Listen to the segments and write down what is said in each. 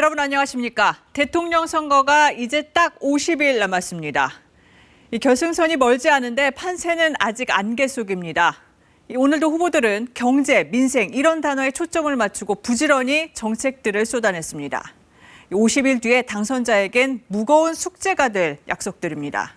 여러분 안녕하십니까? 대통령 선거가 이제 딱 50일 남았습니다. 이 결승선이 멀지 않은데 판세는 아직 안개 속입니다. 이 오늘도 후보들은 경제, 민생 이런 단어에 초점을 맞추고 부지런히 정책들을 쏟아냈습니다. 이 50일 뒤에 당선자에겐 무거운 숙제가 될 약속들입니다.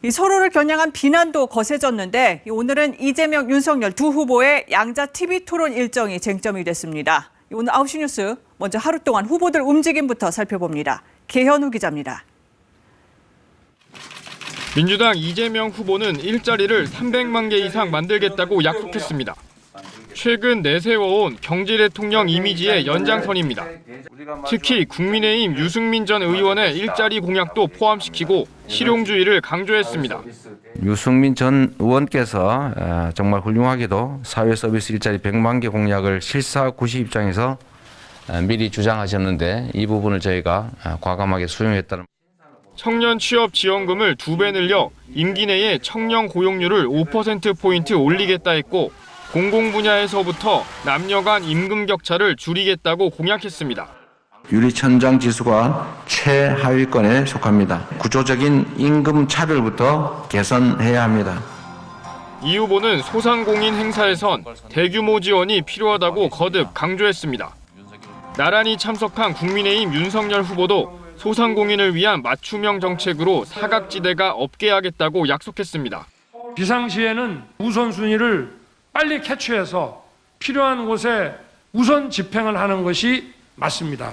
이 서로를 겨냥한 비난도 거세졌는데 이 오늘은 이재명, 윤석열 두 후보의 양자 TV 토론 일정이 쟁점이 됐습니다. 이 오늘 9시 뉴스 먼저 하루 동안 후보들 움직임부터 살펴봅니다. 개현우 기자입니다. 민주당 이재명 후보는 일자리를 300만 개 이상 만들겠다고 약속했습니다. 최근 내세워온 경제 대통령 이미지의 연장선입니다. 특히 국민의힘 유승민 전 의원의 일자리 공약도 포함시키고 실용주의를 강조했습니다. 유승민 전 의원께서 어, 정말 훌륭하게도 사회 서비스 일자리 100만 개 공약을 실사 구시 입장에서 어, 미리 주장하셨는데 이 부분을 저희가 어, 과감하게 수용했다는 청년 취업 지원금을 두 배 늘려 임기 내에 청년 고용률을 5%포인트 올리겠다 했고 공공 분야에서부터 남녀 간 임금 격차를 줄이겠다고 공약했습니다. 유리천장 지수가 최하위권에 속합니다. 구조적인 임금 차별부터 개선해야 합니다. 이 후보는 소상공인 행사에선 대규모 지원이 필요하다고 거듭 강조했습니다. 나란히 참석한 국민의힘 윤석열 후보도 소상공인을 위한 맞춤형 정책으로 사각지대가 없게 하겠다고 약속했습니다. 비상시에는 우선순위를 빨리 캐치해서 필요한 곳에 우선 집행을 하는 것이 맞습니다.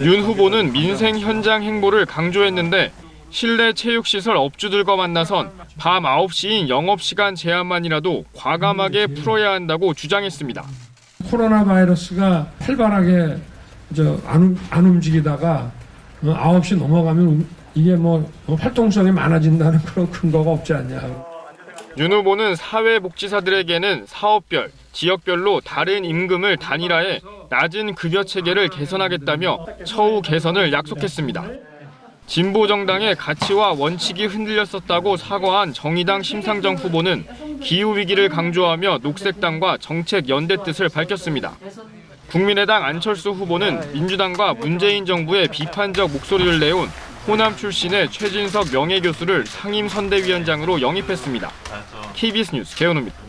윤 후보는 민생 현장 행보를 강조했는데 실내 체육시설 업주들과 만나선 밤 9시인 영업시간 제한만이라도 과감하게 풀어야 한다고 주장했습니다. 코로나 바이러스가 활발하게 저안 안 움직이다가 어, 9시 넘어가면 움- 이게 뭐 활동성이 많아진다는 그런 근거가 없지 않냐. 윤 후보는 사회복지사들에게는 사업별, 지역별로 다른 임금을 단일화해 낮은 급여 체계를 개선하겠다며 처우 개선을 약속했습니다. 진보 정당의 가치와 원칙이 흔들렸었다고 사과한 정의당 심상정 후보는 기후 위기를 강조하며 녹색당과 정책 연대 뜻을 밝혔습니다. 국민의당 안철수 후보는 민주당과 문재인 정부의 비판적 목소리를 내온 호남 출신의 최진석 명예교수를 상임 선대위원장으로 영입했습니다. KBS 뉴스 개원우입니다.